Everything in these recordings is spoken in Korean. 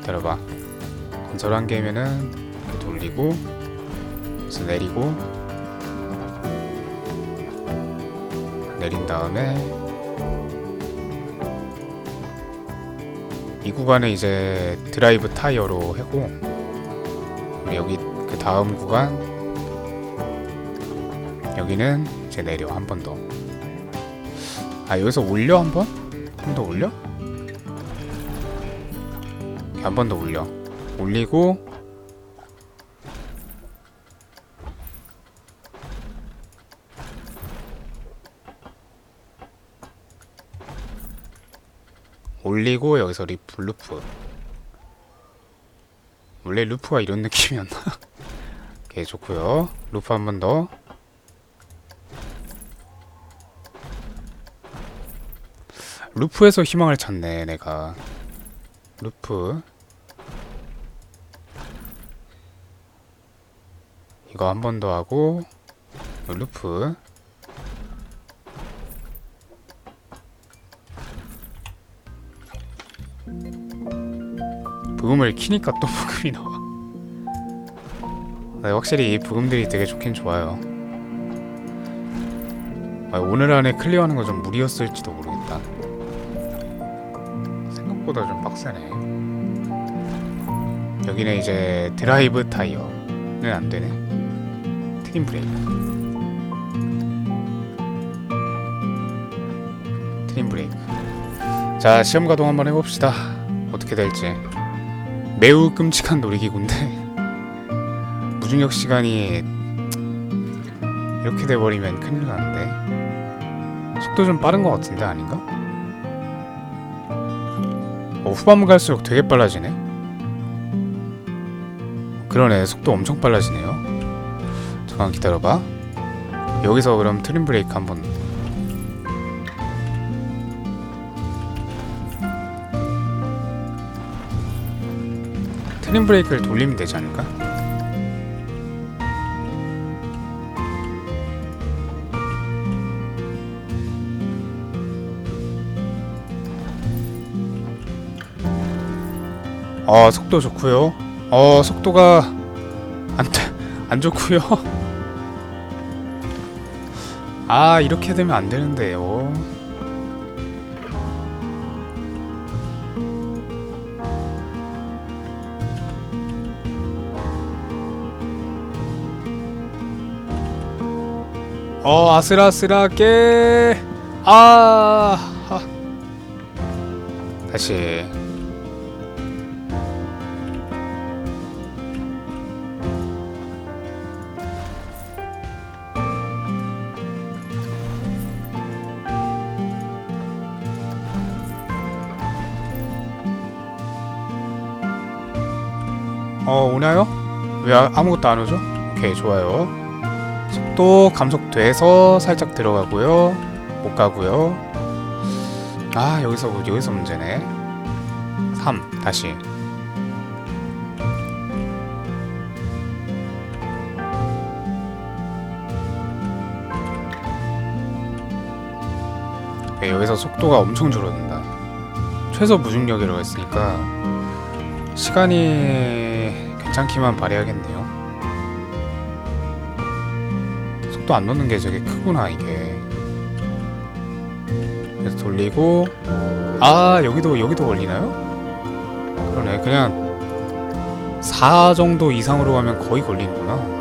기다려봐 건설 한 개면은 돌리고 그래서 내리고 내린 다음에 이 구간에 이제 드라이브 타이어로 그리고 여기 그 다음 구간 여기는 이제 내려 한 번 더. 아 여기서 올려 한 번? 한 번 더 올려? 한 번 더 올려. 올리고. 올리고 여기서 리프 루프. 원래 루프가 이런 느낌이었나? 오케이 좋고요. 루프 한 번 더. 루프에서 희망을 찾네 내가. 루프 이거 한 번 더 하고 루프. 부금을 키니까 또 부금이 나와. 네, 확실히 이 부금들이 되게 좋긴 좋아요. 아, 오늘 안에 클리어하는 거 좀 무리였을지도 모르겠다. 생각보다 좀 빡세네. 여기는 이제 드라이브 타이어는 안 되네 트림 브레이크 트림 브레이크. 자 시험 가동 한번 해봅시다. 어떻게 될지. 매우 끔찍한 놀이기구인데. 무중력 시간이 이렇게 돼버리면 큰일 나는데. 속도 좀 빠른 것 같은데 아닌가? 어, 후반부 갈수록 되게 빨라지네? 그러네 속도 엄청 빨라지네요 잠깐 기다려봐. 여기서 그럼 트림 브레이크 한번. 트림 브레이크를 돌리면 되지 않을까? 어 속도 좋고요. 어 속도가 안, 안 좋고요 아 이렇게 되면 안 되는데요. 어 아슬아슬하게. 아 아. 다시 어 오나요? 왜 아- 아무것도 안 오죠? 오케이 좋아요. 속도 감속돼서 살짝 들어가고요. 못 가고요. 아 여기서 여기서 문제네. 3 다시. 네, 여기서 속도가 엄청 줄어든다. 최소 무중력이라고 했으니까 시간이 괜찮기만 바래야겠네요. 속도 안 놓는 게 되게 크구나 이게. 그래서 돌리고 아 여기도 여기도 걸리나요? 그러네. 그냥 4 정도 이상으로 가면 거의 걸리는구나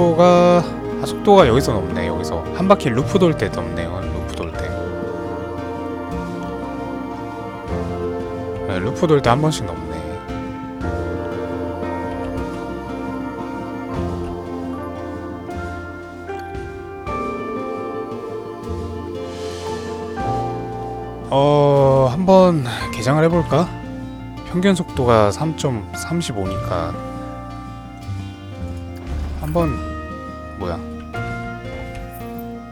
속도가 아 속도가 여기서 넘네. 여기서 한 바퀴 루프 돌때 넘네요 루프 돌때. 네, 루프 돌 때 한 번씩 넘네. 어 한번 개장을 해볼까? 평균 속도가 3.35니까 한번 뭐야?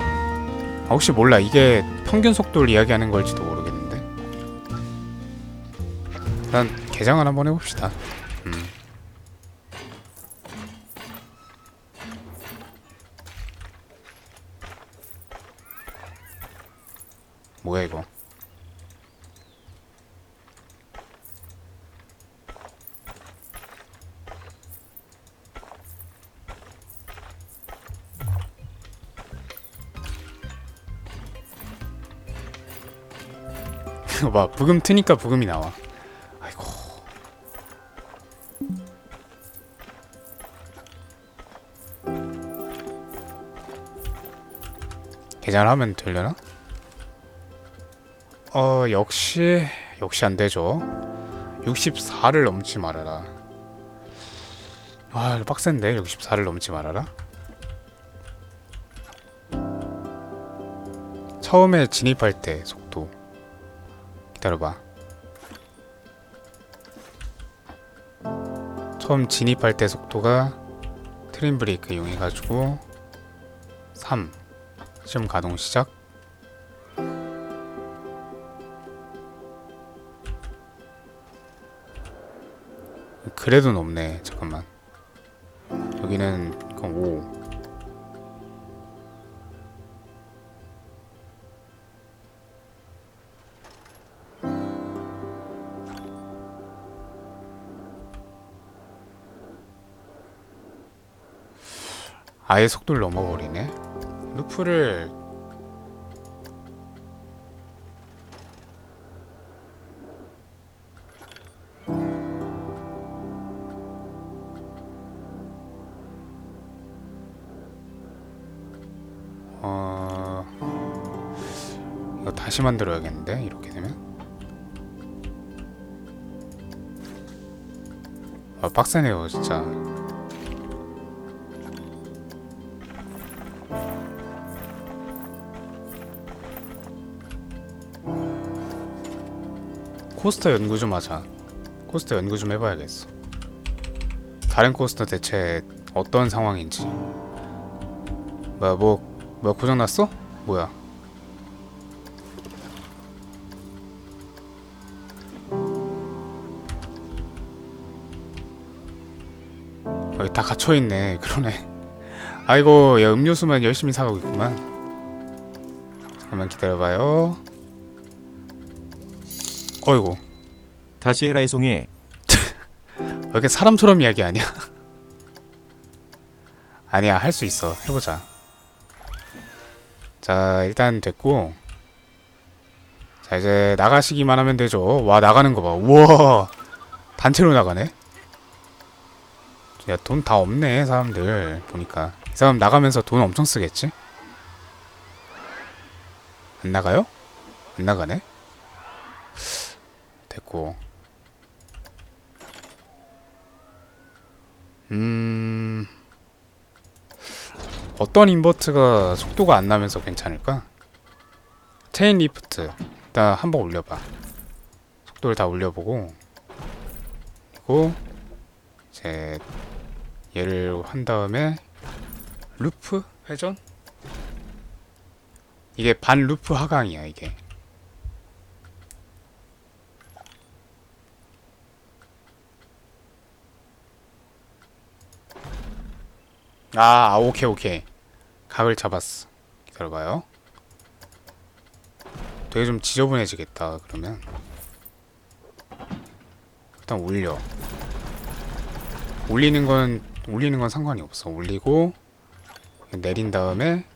아, 혹시 몰라. 이게 평균 속도를 이야기하는 걸지도 모르겠는데. 일단 개장을 한번 해봅시다 봐 부금 트니까 부금이 나와. 아이고. 계산하면 되려나? 어 역시 역시 안 되죠. 64를 넘지 말아라. 아 빡센데? 64를 넘지 말아라? 처음에 진입할 때 속도 기다려봐. 처음 진입할 때 속도가 트림 브레이크 이용해가지고 3 시험 가동 시작. 그래도 높네 잠깐만. 여기는 그럼 5 아예 속도를 넘어버리네. 루프를 어 이거 다시 만들어야겠는데? 이렇게 되면? 아 빡세네요 진짜 코스터 연구 좀 하자. 코스터 연구 좀 해봐야겠어. 다른 코스터 대체 어떤 상황인지. 뭐야 뭐 뭐야 고장 났어? 뭐야? 여기 다 갇혀 있네. 그러네. 아이고 야 음료수만 열심히 사가고 있구만. 잠깐만 기다려봐요. 어이구. 다시 해라 이송이 왜 이렇게 사람처럼 이야기하냐? 아니야 할 수 있어 해보자 자 일단 됐고 자 이제 나가시기만 하면 되죠 와 나가는 거봐 우와 단체로 나가네 야 돈 다 없네 사람들 보니까 이 사람 나가면서 돈 엄청 쓰겠지? 안 나가요? 안 나가네? 됐고. 음 어떤 인버트가 속도가 안 나면서 괜찮을까? 체인 리프트 일단 한번 올려봐. 속도를 다 올려보고. 그리고 이제 얘를 한 다음에 루프 회전? 이게 반 루프 하강이야 이게 아, 아, 오케이, 오케이. 각을 잡았어. 기다려봐요. 되게 좀 지저분해지겠다, 그러면. 일단 올려. 올리는 건, 올리는 건 상관이 없어. 올리고, 내린 다음에,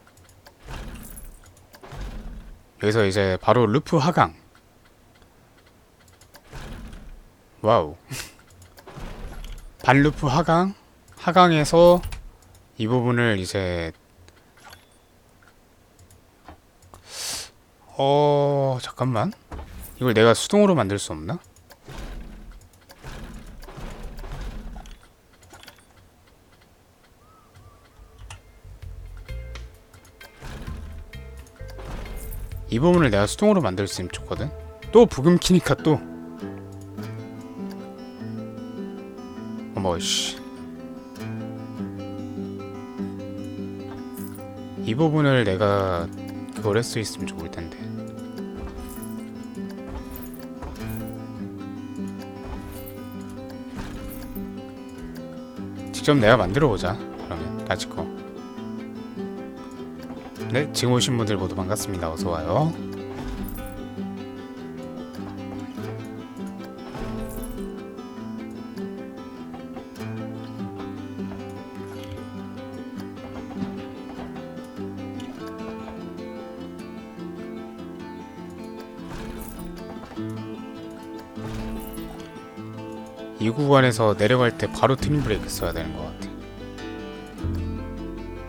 여기서 이제 바로 루프 하강. 와우. 반루프 하강. 하강에서 이 부분을 이제 어 잠깐만. 이걸 내가 수동으로 만들 수 없나? 이 부분을 내가 수동으로 만들 수 있으면 좋거든. 또 부금 키니까 또. 어머 씨 부분을 내가 그걸 할 수 있으면 좋을 텐데. 직접 내가 만들어 보자. 그러면 까짓 거. 네, 지금 오신 분들 모두 반갑습니다. 어서 와요. 이 구간에서 내려갈 때 바로 트림 브레이크 써야 되는 것 같아.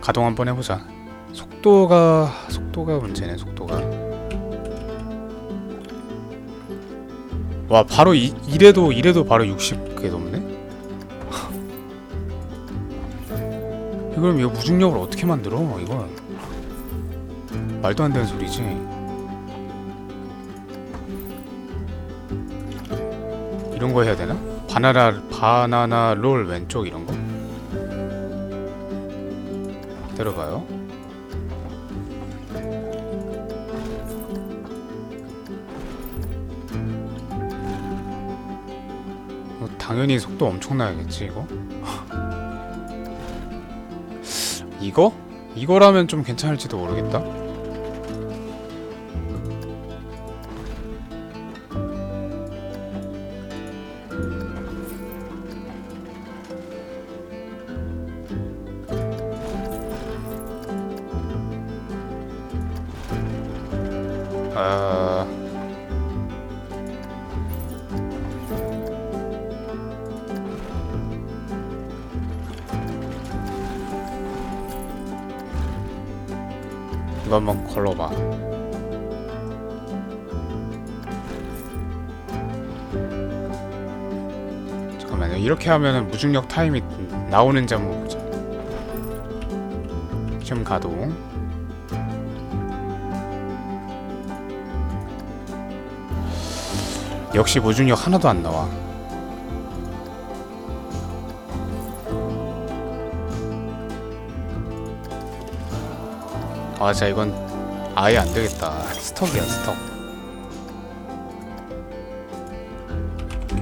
가동 한번 해보자. 속도가 속도가 문제네. 속도가. 와 바로 이, 이래도 이래도 바로 60 그게 넘네. 그럼 이거 무중력을 어떻게 만들어? 이거 말도 안 되는 소리지. 이런 거 해야 되나? 바나나 바나나 롤 왼쪽 이런 거? 들어가요. 어, 당연히 속도 엄청나야겠지 이거. 이거? 이거라면 좀 괜찮을지도 모르겠다. 무중력 타임이 나오는지 한번 보자. 지금 가동. 역시 무중력 하나도 안 나와. 아, 자 이건 아예 안 되겠다. 스톡이야, 스톡.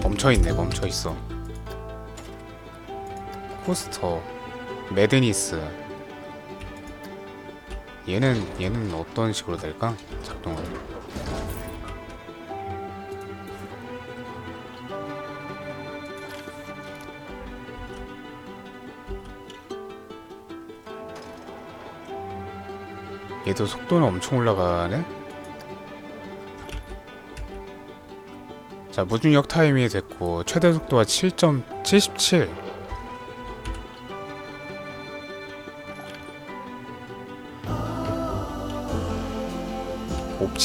멈춰 있네, 멈춰 있어. 포스터, 매드니스. 얘는 얘는 어떤 식으로 될까? 작동을. 얘도 속도는 엄청 올라가네. 자, 무중력 타임이 됐고 최대 속도가 7.77.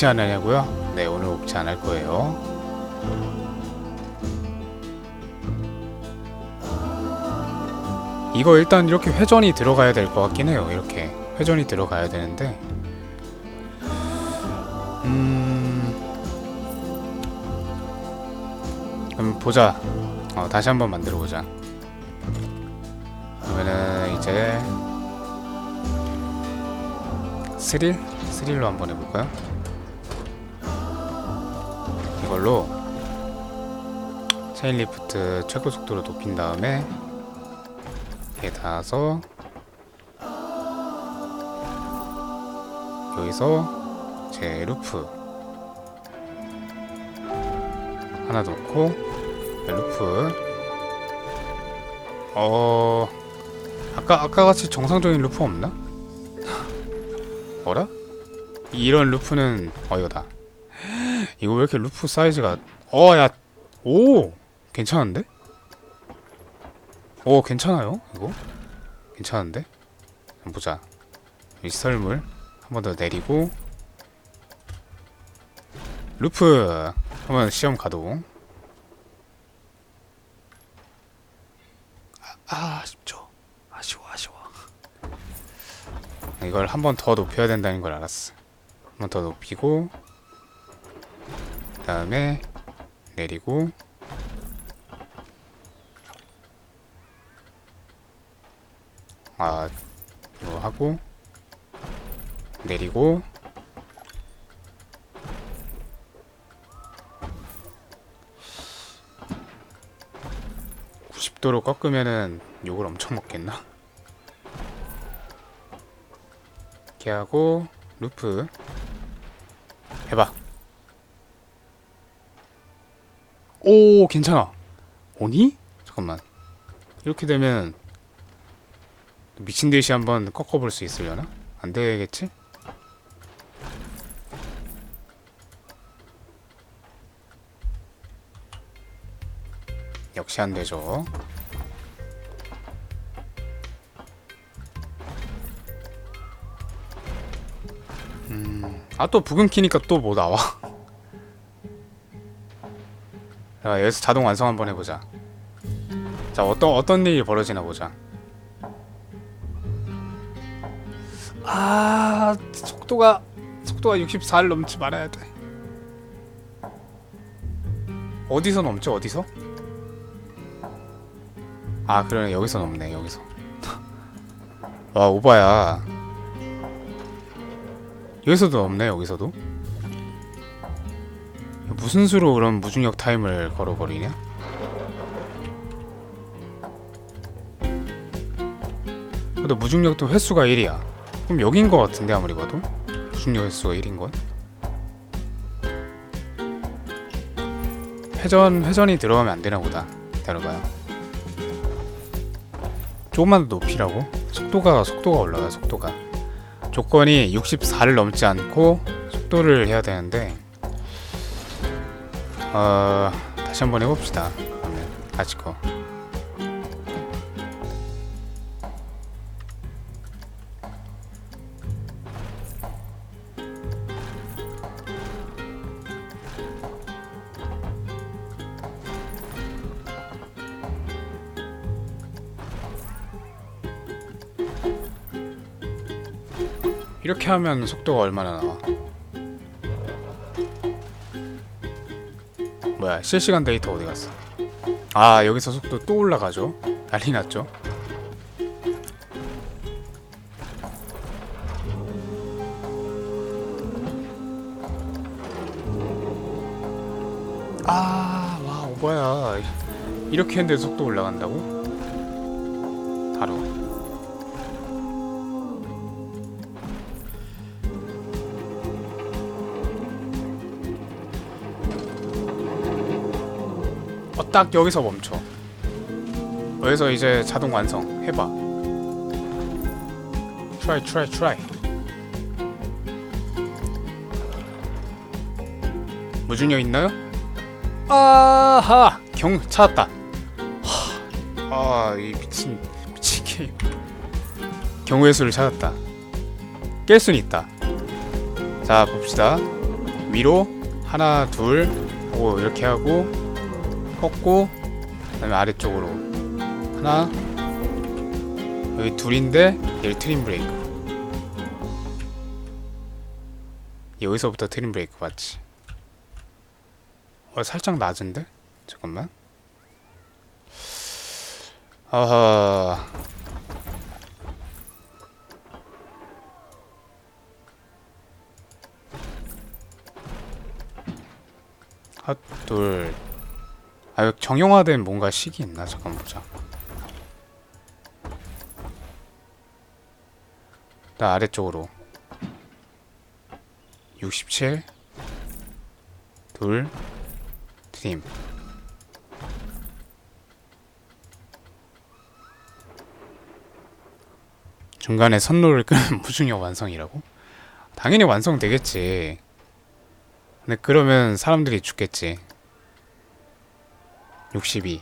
안 하냐고요? 네, 오늘 안할 거예요. 이거 일단 이렇게 회전이 들어가야 될 것 같긴 해요. 이렇게 회전이 들어가야 되는데, 음, 그럼 보자. 어, 다시 한번 만들어 보자. 그러면은 이제 스릴 스릴로 한번 해볼까요? 이걸로 체인 리프트 최고 속도로 높인 다음에 이렇게 닿아서 여기서 제 루프 하나 놓고 루프 어 아까 아까 같이 정상적인 루프 없나? 뭐라? 이런 루프는 어 이거다 이거 왜 이렇게 루프 사이즈가 어 야 오 괜찮은데? 오 괜찮아요 이거? 괜찮은데? 보자. 이 썰물 한 번 더 내리고. 루프 한번 시험 가동 아, 아 아쉽죠. 아쉬워 아쉬워. 이걸 한 번 더 높여야 된다는 걸 알았어. 한 번 더 높이고 그 다음에 내리고 아 이거 하고 내리고 (90도로) 꺾으면은 욕을 엄청 먹겠나? 이렇게 하고 루프 해봐 오 괜찮아 오니 잠깐만 이렇게 되면 미친 듯이 한번 꺾어볼 수 있으려나? 안 되겠지? 역시 제한되죠. 음, 아 또 부금 키니까 또 뭐 나와? 자, 여기서 자동 완성 한번 해보자. 자, 어떤 어떤 일이 벌어지나 보자. 아, 속도가 속도가 64를 넘지 말아야 돼. 어디서 넘죠? 어디서? 아, 그러네. 여기서 넘네. 여기서. 와, 오바야. 여기서도 넘네. 여기서도. 무슨 수로 그럼 무중력 타임을 걸어버리냐? 근데 무중력도 횟수가 1이야. 그럼 여긴 거 같은데 아무리 봐도 무중력 횟수가 1인 건? 회전 회전이 들어가면 안 되나 보다. 기다려봐요. 조금만 더 높이라고? 속도가 속도가 올라가 속도가. 조건이 64를 넘지 않고 속도를 해야 되는데 어 다시 한번 해봅시다. 다시 거. 이렇게 하면 속도가 얼마나 나와? 뭐야 실시간 데이터 어디 갔어? 아 여기서 속도 또 올라가죠? 난리 났죠? 아와 오바야 이렇게 했는데 속도 올라간다고? 바로 딱 여기서 멈춰. 여기서 이제 자동 완성 해봐. try try try. 무중력 있나요? 아하 경 찾았다. 아이 미친 미친 게임. 경우의 수를 찾았다. 깰 수는 있다. 자 봅시다. 위로 하나 둘 하고 이렇게 하고 꺾고 그다음에 아래쪽으로. 하나. 여기 둘인데 얘를 트림 브레이크. 여기서부터 트림 브레이크 맞지. 어 살짝 낮은데? 잠깐만. 아하. 핫둘 아, 여기 정형화된 뭔가 식이 있나? 잠깐 보자. 나 아래쪽으로 67 둘 트림 중간에 선로를 끄는 무중력 완성이라고? 당연히 완성되겠지. 근데 그러면 사람들이 죽겠지. 62.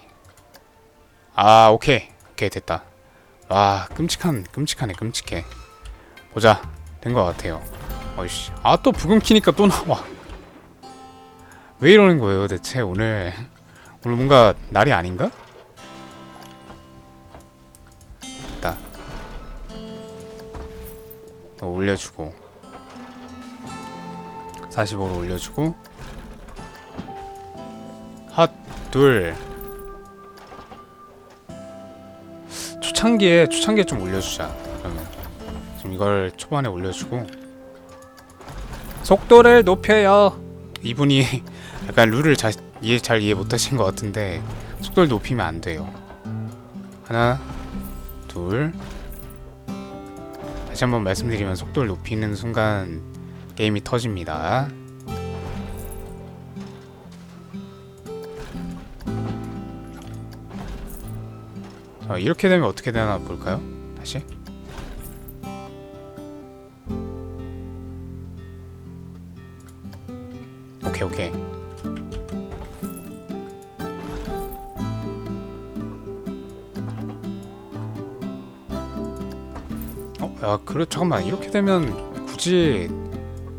아, 오케이. 오케이, 됐다. 와, 끔찍한, 끔찍하네, 끔찍해. 보자. 된 것 같아요. 어이씨. 아, 또 부금 키니까 또 나와. 왜 이러는 거예요, 대체, 오늘? 오늘 뭔가 날이 아닌가? 됐다. 또 올려주고. 45로 올려주고. 둘. 초창기에 초창기에 좀 올려주자. 그러면 지금 이걸 초반에 올려주고 속도를 높여요. 이분이 약간 룰을 잘 이해 잘 이해 못하신 것 같은데 속도를 높이면 안 돼요. 하나, 둘. 다시 한번 말씀드리면 속도를 높이는 순간 게임이 터집니다. 어, 이렇게 되면 어떻게 되나 볼까요? 다시 오케이 오케이 어? 야 그래 잠깐만 이렇게 되면 굳이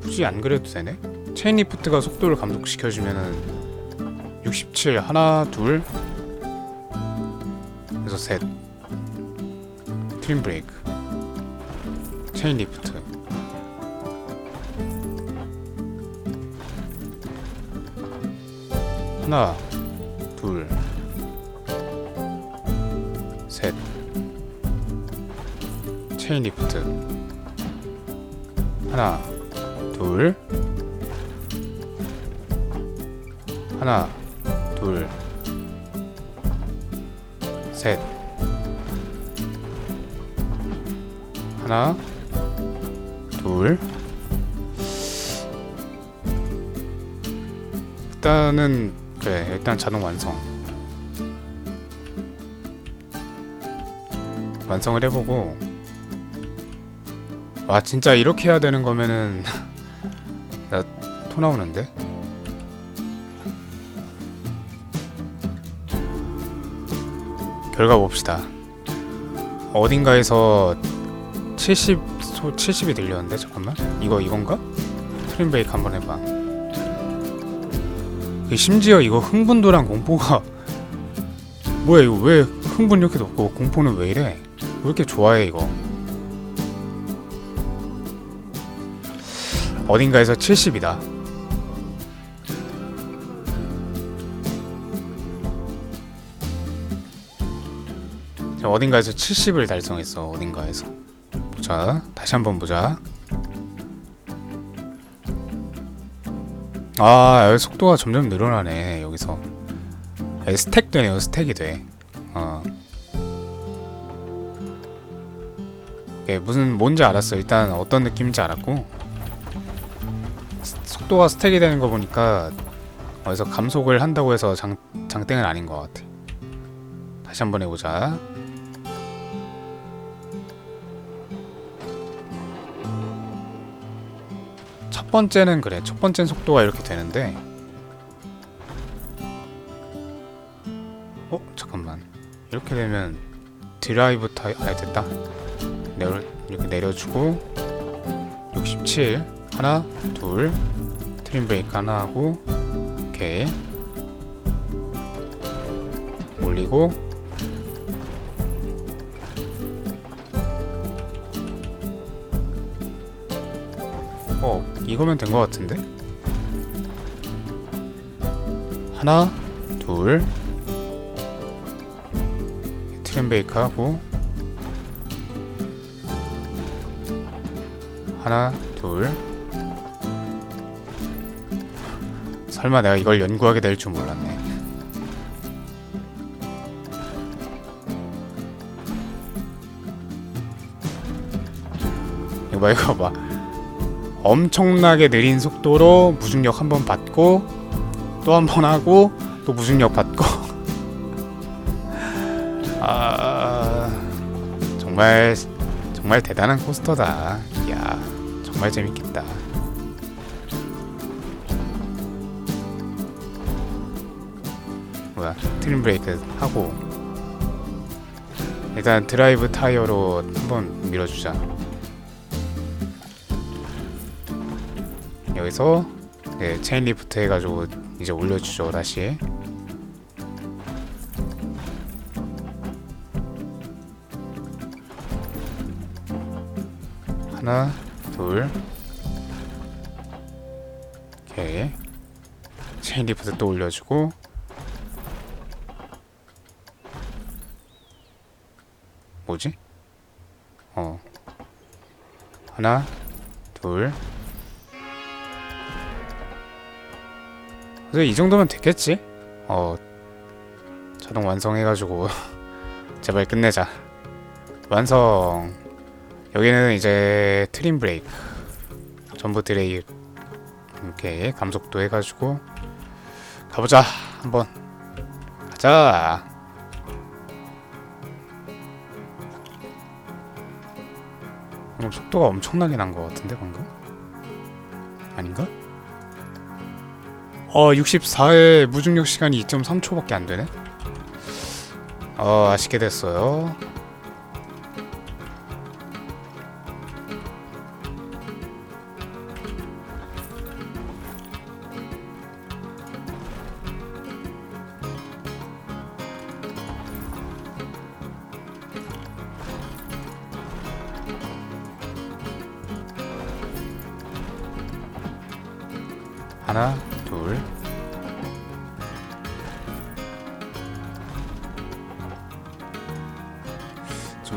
굳이 안 그래도 되네? 체인 리프트가 속도를 감속시켜주면은 67 하나 둘 그래서 셋. 트림 브레이크. 체인 리프트. 하나 둘 셋. 체인 리프트. 하나 둘. 하나 둘 셋. 하나 둘. 일단은 그래 일단 자동 완성. 완성을 해보고 와 진짜 이렇게 해야 되는 거면은 나 토 나오는데 결과 봅시다. 어딘가에서 70 소, 70이 들렸는데 잠깐만. 이거 이건가? 트림 브레이크 한번 해봐. 그 심지어 이거 흥분도랑 공포가 뭐야 이거 왜 흥분 이렇게 높고 공포는 왜 이래? 왜 이렇게 좋아해 이거? 어딘가에서 70이다. 어딘가에서 70을 달성했어. 어딘가에서. 자, 다시 한번 보자. 아, 속도가 점점 늘어나네. 여기서. 에, 스택 되네요. 스택이 돼. 어. 예, 무슨 뭔지 알았어. 일단 어떤 느낌인지 알았고. 속도가 스택이 되는 거 보니까 어디서 감속을 한다고 해서 장, 장땡은 아닌 것 같아. 다시 한번 해보자. 번째는 그래. 첫 번째는 속도가 이렇게 되는데. 어 잠깐만. 이렇게 되면 드라이브 타이 아 됐다. 내려 이렇게 내려주고 67 하나 둘 트림 브레이크 하나 하고 오케이 올리고 어 이거면 된 것 같은데 하나 둘 트림 브레이크 하고 하나 둘 설마 내가 이걸 연구하게 될 줄 몰랐네. 이거 봐, 이거 봐. 엄청나게 느린 속도로 무중력 한 번 받고 또 한 번 하고 또 무중력 받고. 아 정말 정말 대단한 코스터다. 이야 정말 재밌겠다. 뭐야 트림 브레이크 하고 일단 드라이브 타이어로 한번 밀어주자 여기서 네, 체인 리프트 해가지고 이제 올려주죠 다시. 하나 둘. 오케이. 체인 리프트 또 올려주고. 뭐지? 어. 하나 둘 그래서 이 정도면 됐겠지? 어 자동 완성해가지고 제발 끝내자 완성 여기는 이제 트림 브레이크 전부 드레이 이렇게 감속도 해가지고 가보자 한번 가자 속도가 엄청나게 난 것 같은데 방금? 아닌가? 어 64의 무중력 시간이 2.3초밖에 안 되네. 어 아쉽게 됐어요.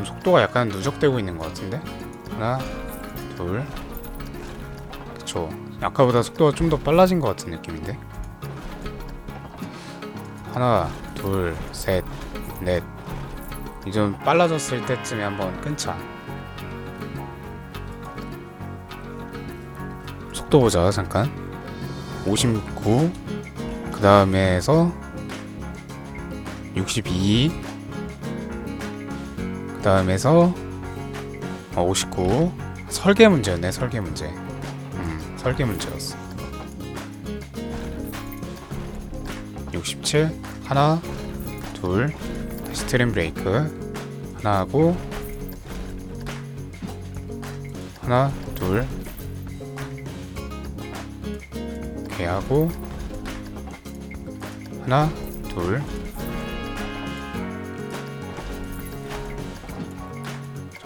좀 속도가 약간 누적되고 있는 것 같은데? 하나 둘. 그쵸. 아까보다 속도가 좀 더 빨라진 것 같은 느낌인데? 하나 둘 셋 넷. 이좀 빨라졌을 때쯤에 한번 끊자. 속도 보자 잠깐. 59 그 다음에서 62그 다음에서 어, 59 설계 문제였네 설계 문제. 음 설계 문제였어. 67 하나 둘. 다시 트림 브레이크. 하나 하고 하나 둘. 이렇게 하고 하나 둘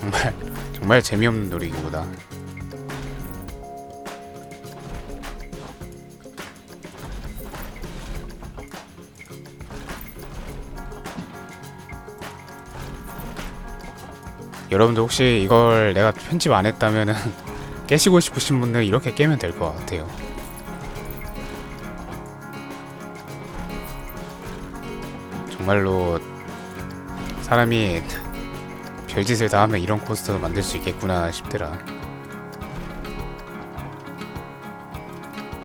정말 정말 재미없는 놀이기구다 여러분들 혹시 이걸 내가 편집 안 했다면은 깨시고 싶으신 분들 이렇게 깨면 될 것 같아요. 정말로 사람이 별짓을 다 하면 이런 코스터 만들 수 있겠구나 싶더라.